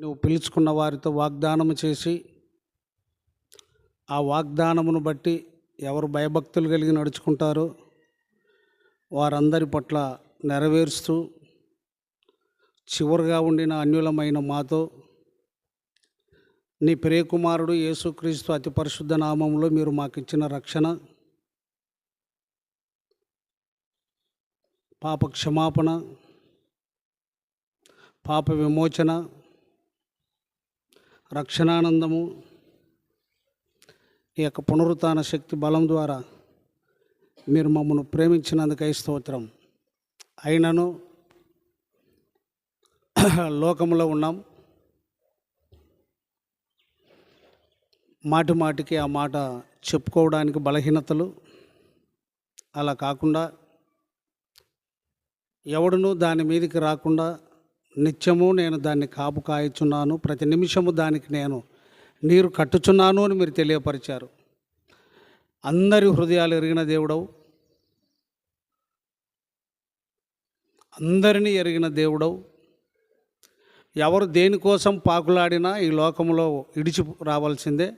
నువ్వు పిలుచుకున్న వారితో వాగ్దానం చేసి ఆ వాగ్దానమును బట్టి ఎవరు భయభక్తులు కలిగి నడుచుకుంటారో వారందరి పట్ల నెరవేరుస్తూ చివరిగా ఉండిన అన్యులమైన మాతో నీ ప్రియకుమారుడు యేసుక్రీస్తు అతి పరిశుద్ధ నామంలో మీరు మాకు ఇచ్చిన రక్షణ పాప క్షమాపణ పాప విమోచన రక్షణానందము. ఈ యొక్క పునరుత్న శక్తి బలం ద్వారా మీరు మమ్మల్ని ప్రేమించినందుకై స్తోత్రం. అయినను లోకంలో ఉన్నాం. మాటి మాటికి ఆ మాట చెప్పుకోవడానికి బలహీనతలు అలా కాకుండా ఎవడునూ దాని మీదకి రాకుండా నిత్యము నేను దాన్ని కాపు కాయచున్నాను ప్రతి నిమిషము దానికి నేను నీరు కట్టుచున్నాను అని మీరు తెలియపరిచారు. అందరి హృదయాలు ఎరిగిన దేవుడవు. అందరినీ ఎరిగిన దేవుడవు. ఎవరు దేనికోసం పాకులాడినా ఈ లోకంలో ఇడిచి రావాల్సిందే.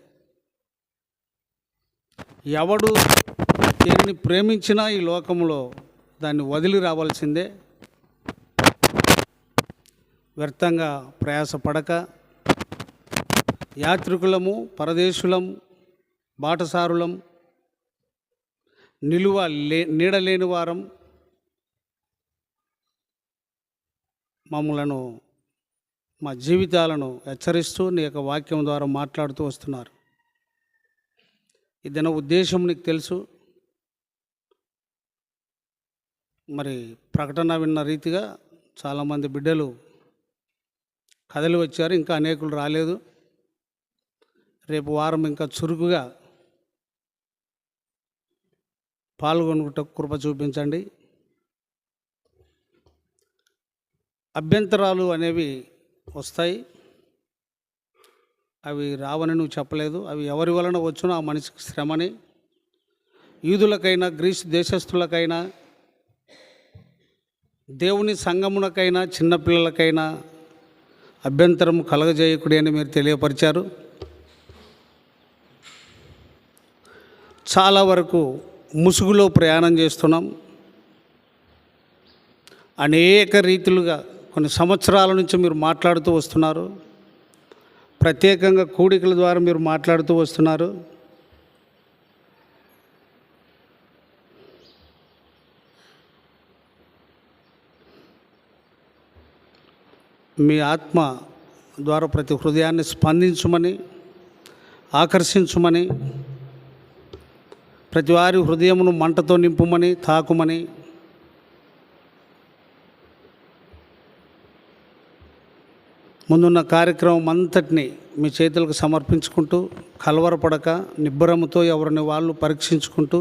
ఎవడు దేనిని ప్రేమించినా ఈ లోకంలో దాన్ని వదిలి రావాల్సిందే. వ్యర్థంగా ప్రయాసపడక యాత్రికులము పరదేశులం బాటసారులం నిలువ లే నీడలేని వారం మమ్మలను మా జీవితాలను హెచ్చరిస్తూ నీ యొక్క వాక్యం ద్వారా మాట్లాడుతూ వస్తున్నారు. ఇదన ఉద్దేశం నీకు తెలుసు. మరి ప్రకటన విన్న రీతిగా చాలామంది బిడ్డలు కథలు వచ్చారు ఇంకా అనేకులు రాలేదు. రేపు వారం ఇంకా చురుకుగా పాల్గొనుట కృప చూపించండి. అభ్యంతరాలు అనేవి వస్తాయి. అవి రావని నువ్వు చెప్పలేదు. అవి ఎవరి వలన వచ్చునో ఆ మనిషికి శ్రమని. యూదులకైనా గ్రీస్ దేశస్థులకైనా దేవుని సంగమునకైనా చిన్నపిల్లలకైనా అభ్యంతరం కలగజేయకుడి అని మీరు తెలియపరిచారు. చాలా వరకు ముసుగులో ప్రయాణం చేస్తున్నాం. అనేక రీతిలుగా కొన్ని సంవత్సరాల నుంచి మీరు మాట్లాడుతూ వస్తున్నారు. ప్రత్యేకంగా కూడికల ద్వారా మీరు మాట్లాడుతూ వస్తున్నారు. మీ ఆత్మ ద్వారా ప్రతి హృదయాన్ని స్పందించమని ఆకర్షించమని ప్రతి వారి హృదయమును మంటతో నింపుమని తాకుమని ముందున్న కార్యక్రమం అంతటిని మీ చేతులకు సమర్పించుకుంటూ కలవరపడక నిబ్బరముతో ఎవరిని వాళ్ళు పరీక్షించుకుంటూ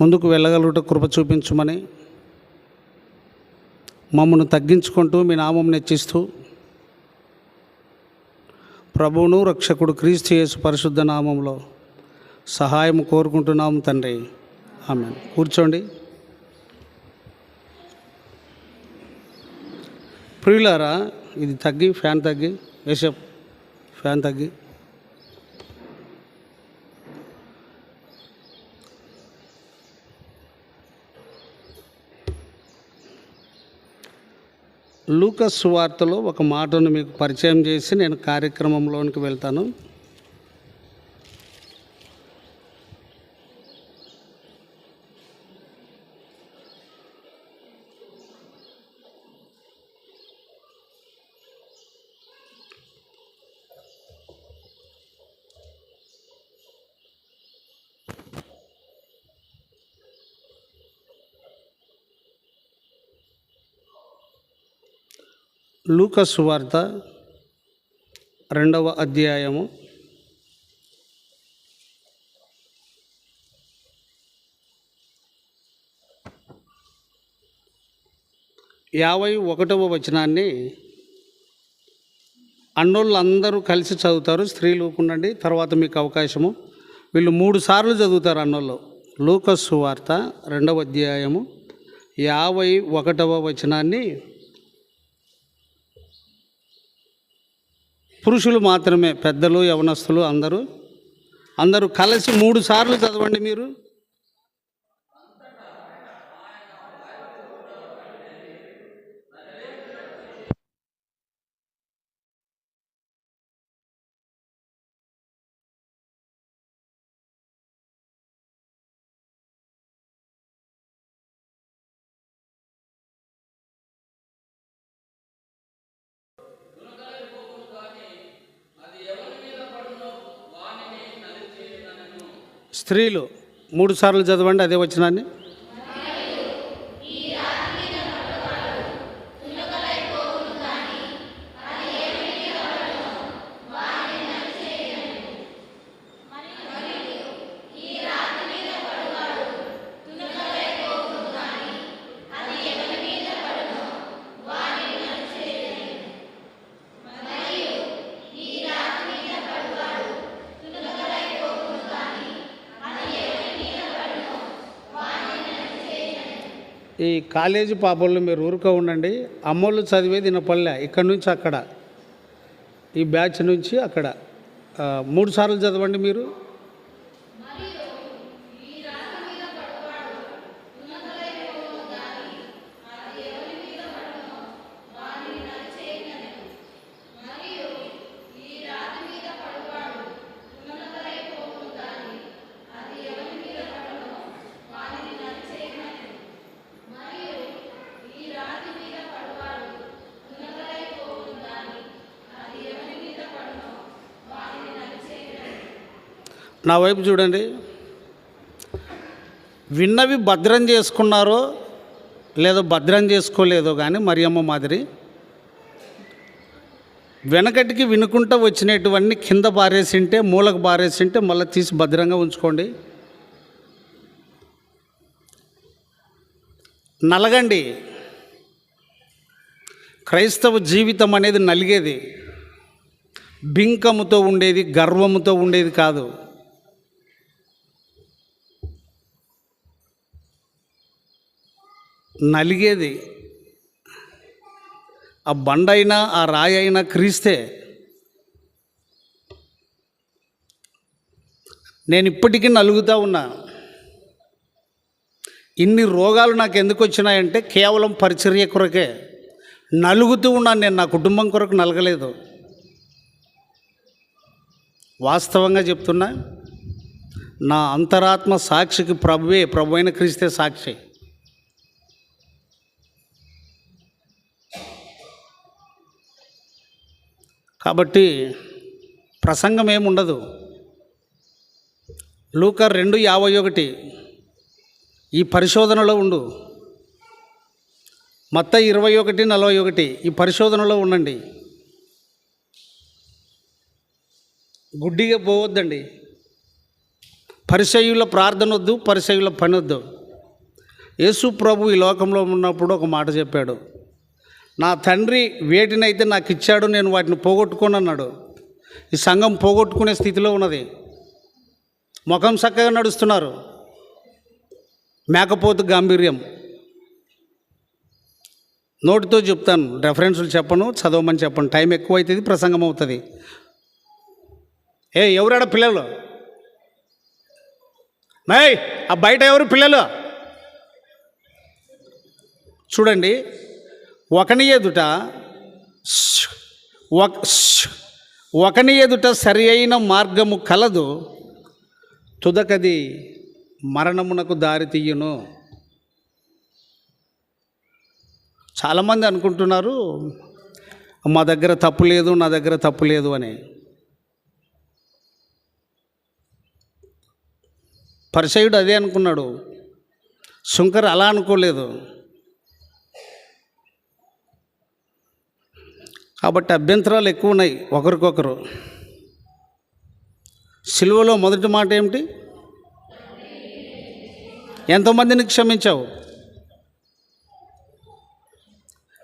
ముందుకు వెళ్ళగలుగుట కృప చూపించమని మమ్మను తగ్గించుకుంటూ మీ నామం నెచ్చిస్తూ ప్రభువును రక్షకుడు క్రీస్తు యేసు పరిశుద్ధ నామంలో సహాయం కోరుకుంటున్నాము తండ్రి. ఆమె కూర్చోండి. ప్రియులారా ఇది తగ్గి ఫ్యాన్ తగ్గి వేసే ఫ్యాన్ తగ్గి. లూకస్ వార్తలో ఒక మాటను మీకు పరిచయం చేసి నేను కార్యక్రమంలోనికి వెళ్తాను. లూకస్ వార్త రెండవ అధ్యాయము. యాభై ఒకటవ వచనాన్ని అన్నోళ్ళు అందరూ కలిసి చదువుతారు స్త్రీలు ఉండండి తర్వాత మీకు అవకాశము. వీళ్ళు మూడు సార్లు చదువుతారు అన్నోళ్ళు. లూకస్ వార్త రెండవ అధ్యాయము యాభై ఒకటవ వచనాన్ని పురుషులు మాత్రమే పెద్దలు యవనస్తులు అందరూ అందరూ కలిసి మూడు సార్లు చదవండి మీరు. స్త్రీలు మూడు సార్లు చదవండి అదే వచ్చినాన్ని ఈ కాలేజీ పాపల్లో మీరు ఊరుకో ఉండండి. అమ్మోళ్ళు చదివేది పల్లె ఇక్కడ నుంచి అక్కడ. ఈ బ్యాచ్ నుంచి అక్కడ. మూడు సార్లు చదవండి మీరు. నా వైపు చూడండి. విన్నవి భద్రం చేసుకున్నారో లేదో భద్రం చేసుకోలేదో కానీ మరియమ్మ మాదిరి వెనకటికి వినుకుంటూ వచ్చినటువన్నీ కింద బారేసింటే మూలకు బారేసింటే మళ్ళీ తీసి భద్రంగా ఉంచుకోండి. నలగండి. క్రైస్తవ జీవితం అనేది నలిగేది. బింకముతో ఉండేది గర్వముతో ఉండేది కాదు. నలిగేది. ఆ బండైనా ఆ రాయి అయినా క్రీస్తే నేను ఇప్పటికీ నలుగుతూ ఉన్నా. ఇన్ని రోగాలు నాకు ఎందుకు వచ్చినాయంటే కేవలం పరిచర్య కొరకే. నలుగుతూ ఉన్నాను నేను నా కుటుంబం కొరకు నలగలేదు. వాస్తవంగా చెప్తున్నా నా అంతరాత్మ సాక్షికి ప్రభువే ప్రభు అయిన క్రీస్తే సాక్షి. కాబట్టి ప్రసంగం ఏముండదు. లూకర్ రెండు యాభై ఒకటి ఈ పరిశోధనలో ఉండు. మొత్త ఇరవై ఒకటి నలభై ఒకటి ఈ పరిశోధనలో ఉండండి. గుడ్డిగా పోవద్దండి. పరిచయుల ప్రార్థన వద్దు పరిచయుల పని వద్దు యేసు ప్రభు ఈ లోకంలో ఉన్నప్పుడు ఒక మాట చెప్పాడు. నా తండ్రి వేటినైతే నాకు ఇచ్చాడు నేను వాటిని పోగొట్టుకోను అన్నాడు ఈ సంఘం పోగొట్టుకునే స్థితిలో ఉన్నది. ముఖం చక్కగా నడుస్తున్నారు. మేకపోతు గాంభీర్యం. నోటితో చెప్తాను రెఫరెన్సులు చెప్పను చదవమని చెప్పను. టైం ఎక్కువ అవుతుంది ప్రసంగం అవుతుంది. ఏ ఎవరాడ పిల్లలు? మై ఆ బయట ఎవరు పిల్లలు? చూడండి ఒకని ఎదుట ఒక ఒకని ఎదుట సరి అయిన మార్గము కలదు తుదకది మరణమునకు దారి తీయును. చాలామంది అనుకుంటున్నారు మా దగ్గర తప్పు లేదు నా దగ్గర తప్పు లేదు అని. పరిచయుడు అదే అనుకున్నాడు శుంకర్ అలా అనుకోలేదు. కాబట్టి అభ్యంతరాలు ఎక్కువ ఉన్నాయి ఒకరికొకరు. సిలువలో మొదటి మాట ఏమిటి? ఎంతమందిని క్షమించావు?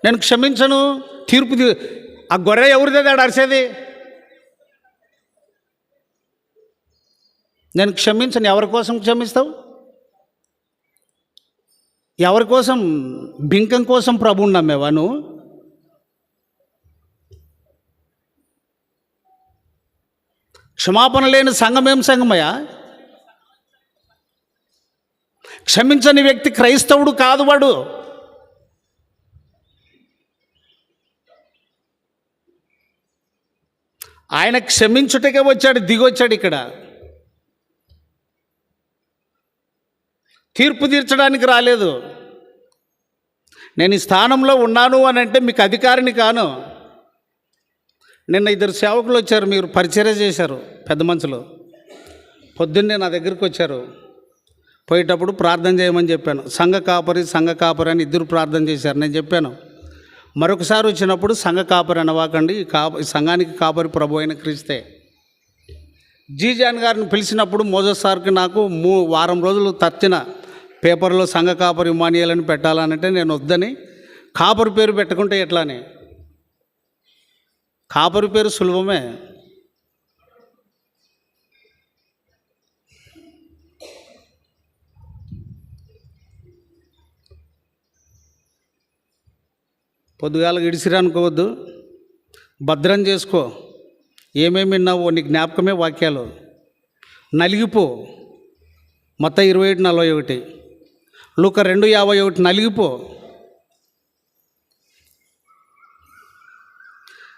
నేను క్షమించను తీర్పు ఆ గొర్రె ఎవరిదే? ఆడ అరిసేది? నేను క్షమించను ఎవరి కోసం క్షమిస్తావు? ఎవరి కోసం? బింకం కోసం ప్రభువుని నమ్మేవా నువ్వు? క్షమాపణ లేని సంఘం ఏం సంఘమయ్యా? క్షమించని వ్యక్తి క్రైస్తవుడు కాదు వాడు. ఆయన క్షమించుటకే వచ్చాడు దిగొచ్చాడు ఇక్కడ. తీర్పు తీర్చడానికి రాలేదు. నేను ఈ స్థానంలో ఉన్నాను అని అంటే మీకు అధికారిని కాను. నిన్న ఇద్దరు సేవకులు వచ్చారు మీరు పరిచర్య చేశారు పెద్ద మనుషులు. పొద్దున్నే నా దగ్గరికి వచ్చారు. పోయేటప్పుడు ప్రార్థన చేయమని చెప్పాను. సంఘ కాపరి సంఘ కాపరి అని ఇద్దరు ప్రార్థన చేశారు. నేను చెప్పాను మరొకసారి వచ్చినప్పుడు సంఘ కాపరి అనవాకండి ఈ కాప సంఘానికి కాపరి ప్రభు అయిన క్రీస్తే. జీజాన్ గారిని పిలిచినప్పుడు మోజస్ సార్కి నాకు మూ వారం రోజులు తత్తిన పేపర్లో సంఘ కాపరి ఇమానియాలని పెట్టాలనంటే నేను వద్దని కాపరి పేరు పెట్టుకుంటే ఎట్లానే కాపరి పేరు సులభమే. పొద్దుగాల ఇడిసిరా అనుకోవద్దు. భద్రం చేసుకో. ఏమేమి విన్నావో నీ జ్ఞాపకమే వాక్యాలు. నలిగిపో. మొత్తం ఇరవై ఒకటి నలభై ఒకటి. లూక రెండు యాభై ఒకటి నలిగిపో.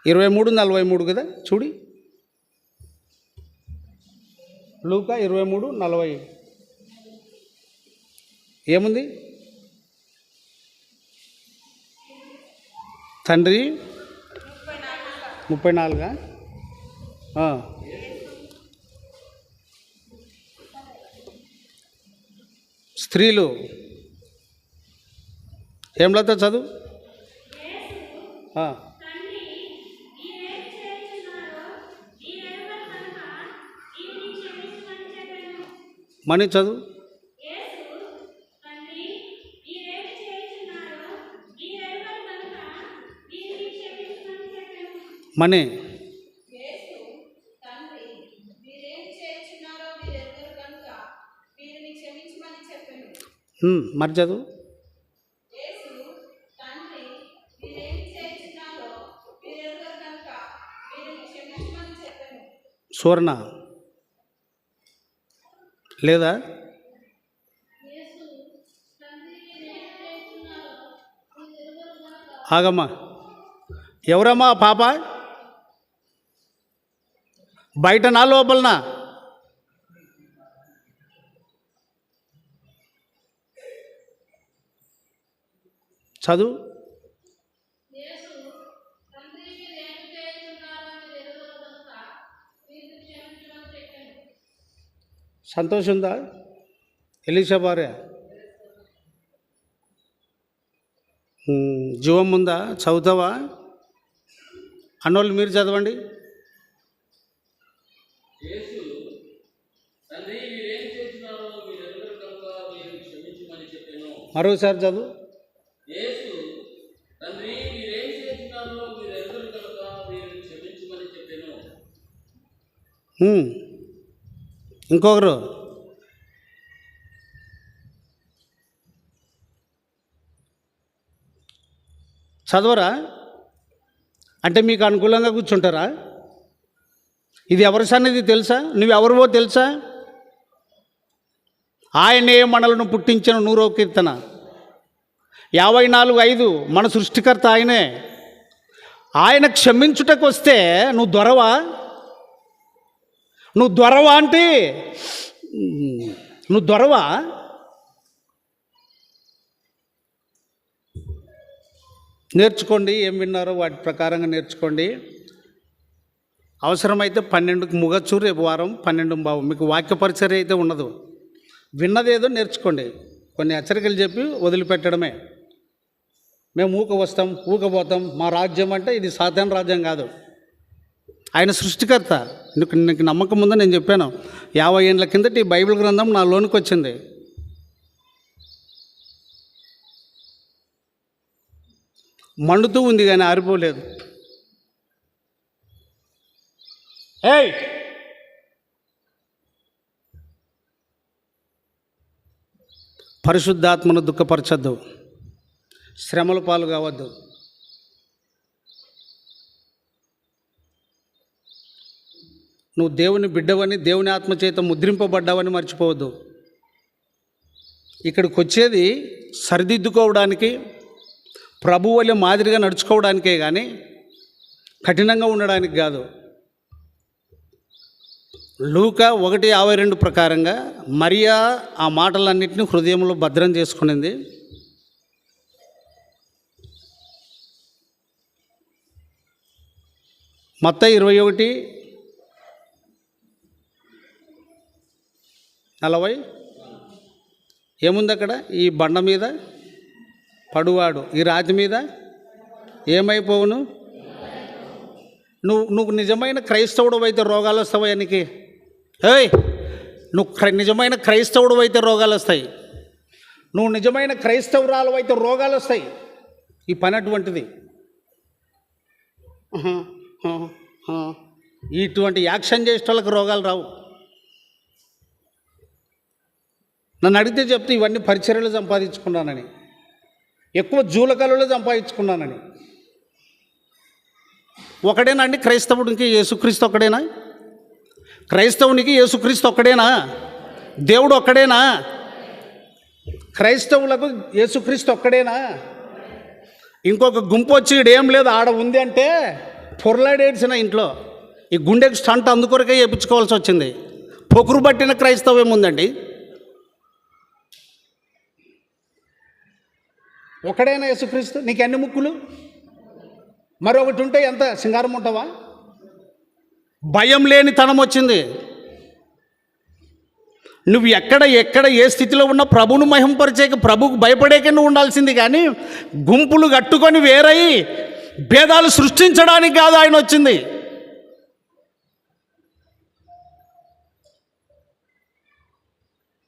ఇరవై మూడు నలభై మూడు కదా? చూడి. లూక ఇరవై మూడు నలభై ఏముంది? తండ్రి? ముప్పై నాలుగా స్త్రీలు. ఏం లేత చదువు? మనీ చదువు. మనీ. మరి చదువు. సువర్ణ తండ్రి మీరేం చేస్తున్నారో మీరెరుగరు కనుక వీరిని క్షమించమని చెప్పాను సువర్ణ లేదా? ఆగమ్మా. ఎవరమ్మా పాప? బయట నా లోపలనా? చదువు? సంతోషం ఉందా ఎలీషా భార్య? జీవం ఉందా? చదువుతావా? అన్నోళ్ళు మీరు చదవండి. మరోసారి చదువు. ఉమ్. ఇంకొకరు. చదవరా? అంటే మీకు అనుకూలంగా కూర్చుంటారా? ఇది ఎవరి సన్నిధి తెలుసా? నువ్వెవరివో తెలుసా? ఆయనే మనలను పుట్టించిన నూరో కీర్తన? యాభై నాలుగు ఐదు మన సృష్టికర్త ఆయనే. ఆయన క్షమించుటకు వస్తే నువ్వు దొరవా? నువ్వు దొరవా అంటే? నువ్వు దొరవా? నేర్చుకోండి ఏం విన్నారో వాటి ప్రకారంగా నేర్చుకోండి. అవసరమైతే పన్నెండుకి ముగచ్చు రేపు వారం పన్నెండు బావు. మీకు వాక్య పరిచర్య అయితే ఉండదు. విన్నదేదో నేర్చుకోండి. కొన్ని హెచ్చరికలు చెప్పి వదిలిపెట్టడమే. మేము ఊక వస్తాం ఊకపోతాం మా రాజ్యం అంటే ఇది సాధారణ రాజ్యం కాదు. ఆయన సృష్టికర్త. నీకు నీకు నమ్మకం ఉందని నేను చెప్పాను. యాభై ఏళ్ళ కిందటి ఈ బైబిల్ గ్రంథం నా లోనికి వచ్చింది. మండుతూ ఉంది కానీ ఆరిపోలేదు. ఏయ్! పరిశుద్ధాత్మను దుఃఖపరచద్దు. శ్రమల పాలు కావద్దు. నువ్వు దేవుని బిడ్డవని దేవుని ఆత్మ చేత ముద్రింపబడ్డావని మర్చిపోవద్దు. ఇక్కడికి వచ్చేది సరిదిద్దుకోవడానికి ప్రభువుల మాదిరిగా నడుచుకోవడానికే కానీ కఠినంగా ఉండడానికి కాదు. లూక ఒకటి యాభై రెండు ప్రకారంగా మరియా ఆ మాటలన్నింటినీ హృదయంలో భద్రం చేసుకునింది. మొత్తం ఇరవై ఒకటి నలభై. ఏముంది అక్కడ ఈ బండ మీద పడువాడు. ఈ రాతి మీద ఏమైపోవును? నువ్వు నువ్వు నిజమైన క్రైస్తవుడు అయితే రోగాలు వస్తావా నీకు ఏయ్! నువ్వు క్రై- నిజమైన క్రైస్తవుడు అయితే రోగాలు వస్తాయి. నువ్వు నిజమైన క్రైస్తవురాలు అయితే రోగాలు వస్తాయి. ఈ పని అటువంటిది. ఇటువంటి యాక్షన్ చేసే వాళ్ళకి రోగాలు రావు. నన్ను అడిగితే చెప్తే ఇవన్నీ పరిచర్యలు సంపాదించుకున్నానని ఎక్కువ జూలకలలో సంపాదించుకున్నానని. ఒకడేనా అండి? క్రైస్తవుడికి యేసుక్రీస్తు ఒక్కడేనా? క్రైస్తవునికి యేసుక్రీస్తు ఒక్కడేనా? దేవుడు ఒక్కడేనా? క్రైస్తవులకు యేసుక్రీస్తు ఒక్కడేనా? ఇంకొక గుంపు వచ్చి ఏం లేదు ఆడ ఉంది అంటే పొరలాడేడ్చిన ఇంట్లో. ఈ గుండెకు స్టంట్ అందుకొరకే చేయించుకోవాల్సి వచ్చింది. పొకురు పట్టిన క్రైస్తవం ఉందండి. ఒకడైనా యేసుక్రీస్తు? నీకు ఎన్ని ముక్కులు? మరొకటి ఉంటే ఎంత? సింగారం ఉంటావా? భయం లేని తనం వచ్చింది. నువ్వు ఎక్కడ ఎక్కడ ఏ స్థితిలో ఉన్నా ప్రభును మహింపరిచేక ప్రభుకు భయపడేకే నువ్వు ఉండాల్సింది కానీ గుంపులు కట్టుకొని వేరయి భేదాలు సృష్టించడానికి కాదు ఆయన వచ్చింది.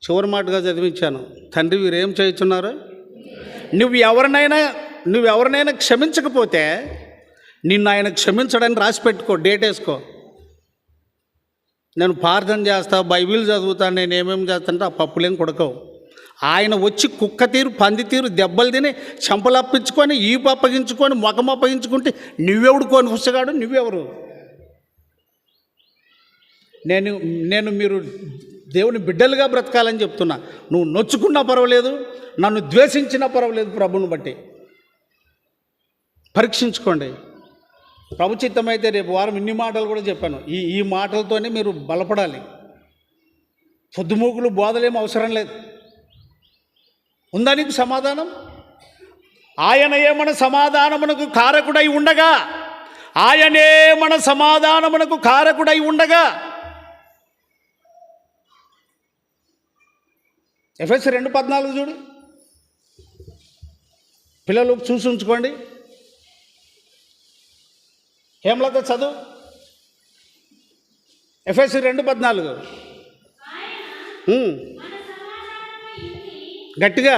చివరి మాటగా చదివించాను. తండ్రి వీరేం చేయుచున్నారు? నువ్వు ఎవరినైనా నువ్వు ఎవరినైనా క్షమించకపోతే నిన్ను ఆయన క్షమించడానికి రాసి పెట్టుకో డేట్ వేసుకో. నేను ప్రార్థన చేస్తా బైబిల్ చదువుతాను నేను ఏమేమి చేస్తానంటే ఆ పప్పులేం కొడకవు. ఆయన వచ్చి కుక్క తీరు పంది తీరు దెబ్బలు తిని చెంపలు అప్పించుకొని ఈపు అప్పగించుకొని ముఖం అప్పగించుకుంటే నువ్వెవడు కొని పుస్తగాడు నువ్వెవరు? నేను నేను మీరు దేవుని బిడ్డలుగా బ్రతకాలని చెప్తున్నా. నువ్వు నొచ్చుకున్నా పర్వాలేదు నన్ను ద్వేషించినా పర్వాలేదు ప్రభుని బట్టి. పరీక్షించుకోండి. ప్రభు చిత్తమైతే రేపు వారం ఇన్ని మాటలు కూడా చెప్పాను. ఈ ఈ మాటలతోనే మీరు బలపడాలి. పొద్దుమూకులు బోధలేం అవసరం లేదు. ఉందా నీకు సమాధానం? ఆయనయే మన సమాధానమునకు కారకుడై ఉండగా ఆయనే మన సమాధానమునకు కారకుడై ఉండగా ఎఫ్ఎస్ రెండు పద్నాలుగు చూడు. పిల్లలు చూసి ఉంచుకోండి హేమలత చదువు. ఎఫ్ఎస్ రెండు పద్నాలుగు. గట్టిగా.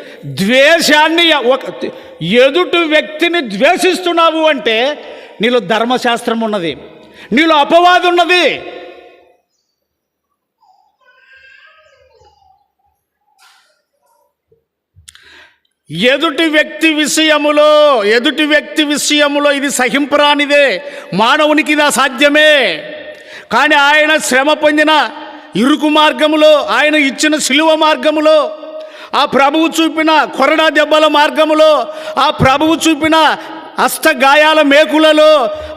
ద్వేషాన్ని ఒక ఎదుటి వ్యక్తిని ద్వేషిస్తున్నావు అంటే నీలో ధర్మశాస్త్రం ఉన్నది నీలో అపవాదం ఉన్నది. ఎదుటి వ్యక్తి విషయములో ఎదుటి వ్యక్తి విషయములో ఇది సహింపరానిదే మానవునికి ఇది అసాధ్యమే. కానీ ఆయన శ్రమ పొందిన ఇరుకు మార్గములో ఆయన ఇచ్చిన శిలువ మార్గములో ఆ ప్రభువు చూపిన కొరడా దెబ్బల మార్గములో ఆ ప్రభువు చూపిన అష్ట గాయాల మేకులలో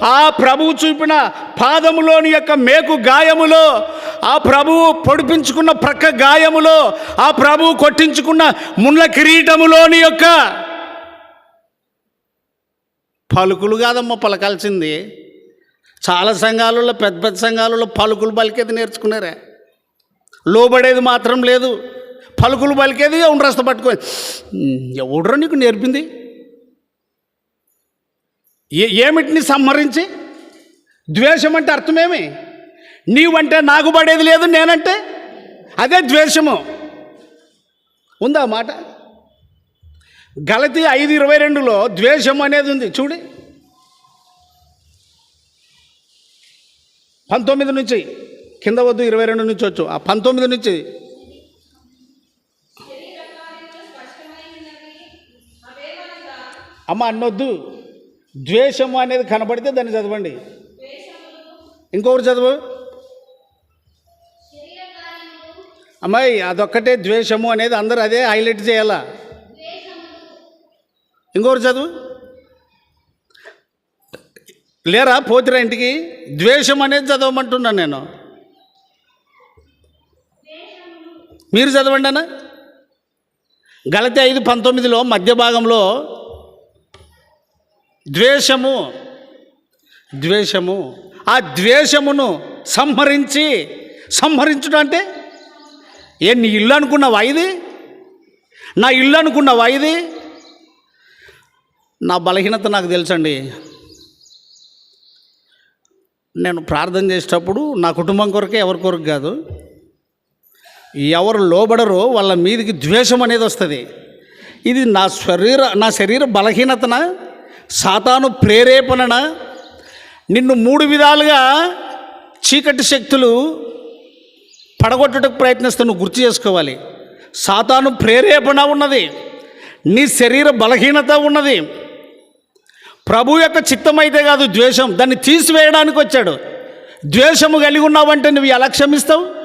ఆ ప్రభువు చూపిన పాదములోని యొక్క మేకు గాయములో ఆ ప్రభువు పొడిపించుకున్న ప్రక్క గాయములో ఆ ప్రభువు కొట్టించుకున్న ముళ్ళ కిరీటములోని యొక్క పలుకులు కాదమ్మ పలకాల్సింది. చాలా సంఘాలలో పెద్ద పెద్ద సంఘాలలో పలుకులు పలికేది నేర్చుకున్నారే. లోబడేది మాత్రం లేదు. పలుకులు పలికేది అవును రస్త పట్టుకొని. ఎవడరో నీకు నేర్పింది? ఏ ఏమిటిని సంహరించి? ద్వేషం అంటే అర్థమేమి? నీవంటే నాకు పడేది లేదు నేనంటే? అదే ద్వేషము. ఉందా మాట? గలతి ఐదు ఇరవై రెండులో ద్వేషం అనేది ఉంది చూడి. పంతొమ్మిది నుంచి కింద వద్దు ఇరవై రెండు నుంచి వచ్చు. ఆ పంతొమ్మిది నుంచి అమ్మ అన్నొద్దు. ద్వేషము అనేది కనబడితే దాన్ని చదవండి. ఇంకొకరు చదువు. అమ్మాయి అదొక్కటే ద్వేషము అనేది అందరూ అదే హైలైట్ చేయాలా? ఇంకొకరు చదువు. లేరా పోతిరా ఇంటికి? ద్వేషం అనేది చదవమంటున్నాను నేను. మీరు చదవండి అన్న. గలతి ఐదు పంతొమ్మిదిలో మధ్య భాగంలో ద్వేషము ద్వేషము ఆ ద్వేషమును సంహరించి సంహరించడం అంటే ఏ నీ ఇల్లు అనుకున్నావా ఇది? నా ఇల్లు అనుకున్నావా ఇది? నా బలహీనత నాకు తెలుసండి. నేను ప్రార్థన చేసేటప్పుడు నా కుటుంబం కొరకే ఎవరి కొరకు కాదు. ఎవరు లోబడరో వాళ్ళ మీదకి ద్వేషం అనేది వస్తుంది. ఇది నా శరీర నా శరీర బలహీనతన? సాతాను ప్రేరేపణన నిన్ను మూడు విధాలుగా చీకటి శక్తులు పడగొట్టడానికి ప్రయత్నిస్తే నువ్వు గుర్తు చేసుకోవాలి. సాతాను ప్రేరేపణ ఉన్నది నీ శరీర బలహీనత ఉన్నది. ప్రభు యొక్క చిత్తం అయితే కాదు ద్వేషం దాన్ని తీసివేయడానికి వచ్చాడు. ద్వేషము కలిగి ఉన్నావంటే నువ్వు ఎలా క్షమిస్తావు?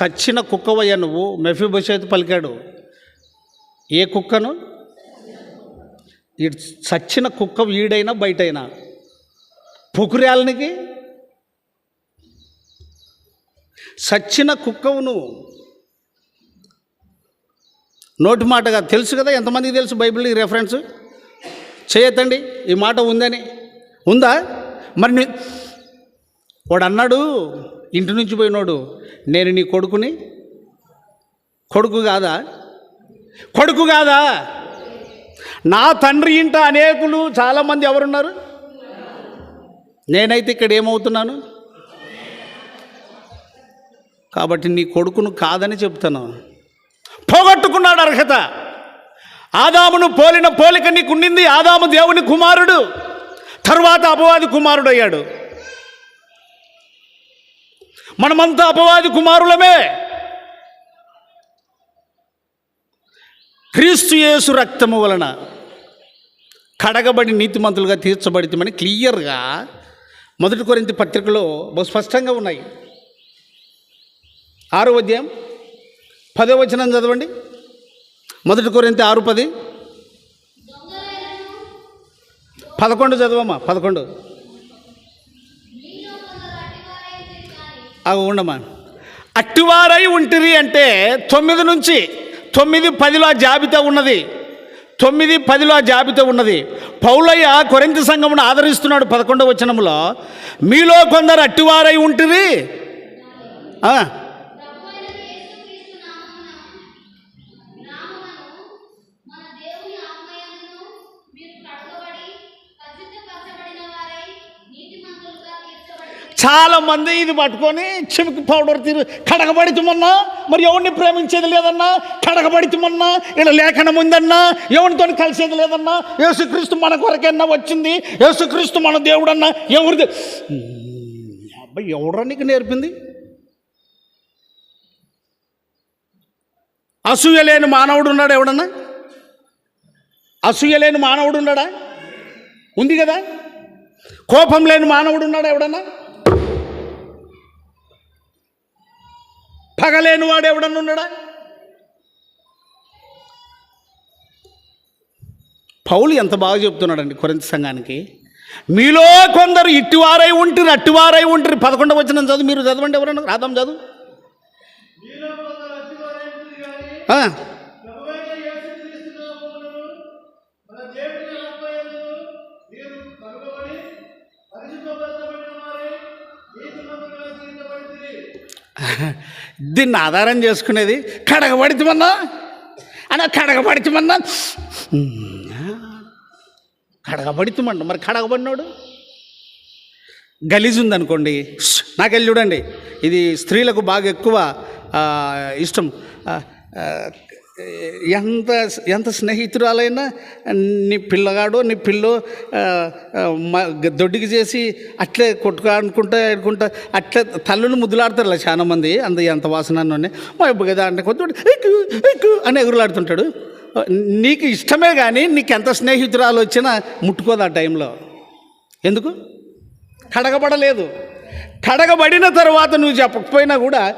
సచ్చిన కుక్కవయ్య నువ్వు. మెఫీబోషేత్ పలికాడు. ఏ కుక్కను? ఈ సచ్చిన కుక్క వీడైనా బయటైనా. పొకురాలనికి సచ్చిన కుక్కవు నువ్వు నోటి మాటగా తెలుసు కదా ఎంతమందికి తెలుసు బైబిల్ రెఫరెన్స్ చేయొద్దండి ఈ మాట ఉందని. ఉందా? మరి వాడు అన్నాడు ఇంటి నుంచి పోయినోడు నేను నీ కొడుకుని కొడుకు కాదా? కొడుకు కాదా? నా తండ్రి ఇంట అనేకులు చాలామంది ఎవరున్నారు? నేనైతే ఇక్కడ ఏమవుతున్నాను? కాబట్టి నీ కొడుకును కాదని చెప్తాను. పోగొట్టుకున్నాడు అర్హత. ఆదామును పోలిన పోలిక నీకుండింది ఆదాము దేవుని కుమారుడు. తరువాత అపవాది కుమారుడు అయ్యాడు మనమంతా అపవాది కుమారులమే. క్రీస్తు యేసు రక్తము వలన కడగబడి నీతిమంతులుగా తీర్చబడితమని క్లియర్గా మొదటి కొరింత పత్రికలో బహు స్పష్టంగా ఉన్నాయి. ఆరో అధ్యాయం పదో వచనం చదవండి. మొదటి కొరింత ఆరు పది. పదకొండు చదవమ్మా పదకొండు. అవి ఉండమా అట్టివారై ఉంటిరి అంటే తొమ్మిది నుంచి తొమ్మిది పదిలో జాబితా ఉన్నది. తొమ్మిది పదిలో జాబితా ఉన్నది. పౌలయ్య కొరింత సంఘమును ఆదరిస్తున్నాడు పదకొండవ వచనంలో మీలో కొందరు అట్టివారై ఉంటిరి ఆ, ప్రభువైన యేసుక్రీస్తు నామమున నామమును మన దేవుని ఆత్మయందును మీరు కడగబడి పరిశుద్ధపరచబడిన వారై నీతిమంతులుగా చాలామంది ఇది పట్టుకొని చిమికి పౌడర్ తీరు కడగబడితమన్నా మరి ఎవరిని ప్రేమించేది లేదన్నా కడగబడితమన్నా ఇలా లేఖనం ఉందన్నా ఎవరితో కలిసేది లేదన్నా యేసుక్రీస్తు మన కొరకన్నా వచ్చింది యేసుక్రీస్తు మన దేవుడన్నా ఎవరిది? అబ్బాయి ఎవడరా నీకు నేర్పింది? అసూయ లేని మానవుడు ఉన్నాడు ఎవడన్నా? అసూయ లేని మానవుడు ఉన్నాడా? ఉంది కదా? కోపం లేని మానవుడు ఉన్నాడా ఎవడన్నా? పగలేని వాడు ఎవడన్నా ఉన్నాడా? పౌలు ఎంత బాగా చెప్తున్నాడండి కొరింత సంఘానికి? మీలో కొందరు ఇట్టివారై ఉంటారు అట్టివారై ఉంటారు. పదకొండవ వచ్చిన చదువు మీరు చదవండి ఎవరన్నా? రాదాం చదువు. దీన్ని ఆధారం చేసుకునేది కడగబడితమన్నా? అన్న కడగబడితమన్నా? కడగబడితమండి. మరి కడగబడినోడు? గలీజ్ ఉందనుకోండి. నాకెళ్ళి చూడండి. ఇది స్త్రీలకు బాగా ఎక్కువ ఇష్టం. ఎంత ఎంత స్నేహితురాలైనా నీ పిల్లగాడు నీ పిల్లో దొడ్డికి చేసి అట్లే కొట్టుగా ఆడుకుంటా అనుకుంటా అట్లే తల్లుని ముద్దులాడతారు చాలామంది అంత ఎంత వాసన మా అబ్బు కదా అంటే కొద్ది ఎక్కు ఎక్కు అని ఎగురులాడుతుంటాడు. నీకు ఇష్టమే కానీ నీకు ఎంత స్నేహితురాలు వచ్చినా ముట్టుకోదు ఆ టైంలో. ఎందుకు? కడగబడలేదు. కడగబడిన తర్వాత నువ్వు చెప్పకపోయినా కూడా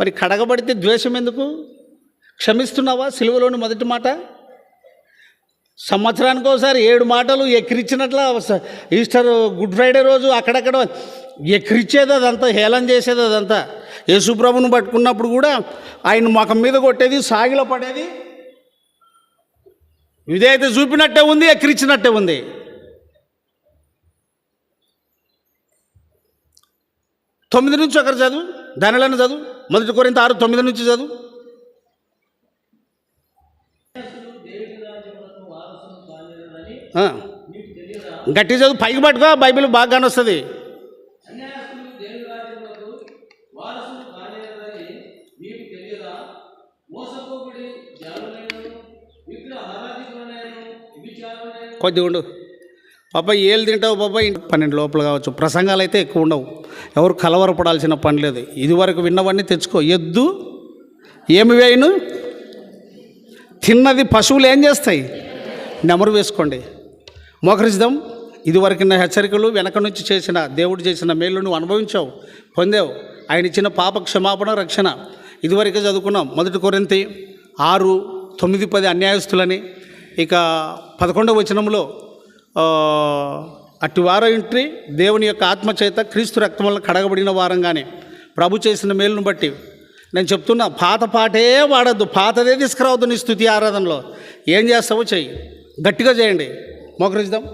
మరి కడగబడితే ద్వేషం ఎందుకు? క్షమిస్తున్నావా సిలువలోని మొదటి మాట? సంవత్సరానికి ఒకసారి ఏడు మాటలు ఎక్కిరిచ్చినట్ల ఈస్టర్ గుడ్ ఫ్రైడే రోజు అక్కడక్కడ ఎక్కిరిచ్చేది అదంతా హేళన చేసేది అదంతా. యేసుప్రభుని పట్టుకున్నప్పుడు కూడా ఆయన ముఖం మీద కొట్టేది సాగిలో పడేది. విధేయత చూపినట్టే ఉంది ఎక్కిరిచ్చినట్టే ఉంది. తొమ్మిది నుంచి ఒకరు చదువు దానిలోనే చదువు. మొదటి కొరింత ఆరు తొమ్మిది నుంచి చదువు. గట్టి చదువు పైకి పట్టుకో బైబిల్ బాగా కానొస్తుంది కొద్దిగా ఉండు. పాప ఏళ్ళు తింటావు పాప? పన్నెండు లోపల కావచ్చు. ప్రసంగాలు అయితే ఎక్కువ ఉండవు. ఎవరు కలవరపడాల్సిన పని లేదు. ఇదివరకు విన్నవన్నీ తెచ్చుకో. ఎద్దు ఏమి వేయను? తిన్నది పశువులు ఏం చేస్తాయి? నెమరు వేసుకోండి. మోకరిద్దాం ఇదివరకు హెచ్చరికలు వెనక నుంచి చేసిన దేవుడు చేసిన మేలు నువ్వు అనుభవించావు పొందావు. ఆయన ఇచ్చిన పాప క్షమాపణ రక్షణ. ఇదివరకే చదువుకున్నాం. మొదటి కొరింతి ఆరు తొమ్మిది పది అన్యాయస్తులని. ఇక పదకొండవ వచనంలో అట్టి వారంటి దేవుని యొక్క ఆత్మచేత క్రీస్తు రక్తం వల్ల కడగబడిన వారంగానే ప్రభు చేసిన మేలును బట్టి నేను చెప్తున్నా పాత పాటే వాడద్దు పాతదే తీసుకురావద్దు నీ స్థుతి ఆరాధనలో. ఏం చేస్తావో చెయ్యి. గట్టిగా చేయండి. మోకరిద్దాం.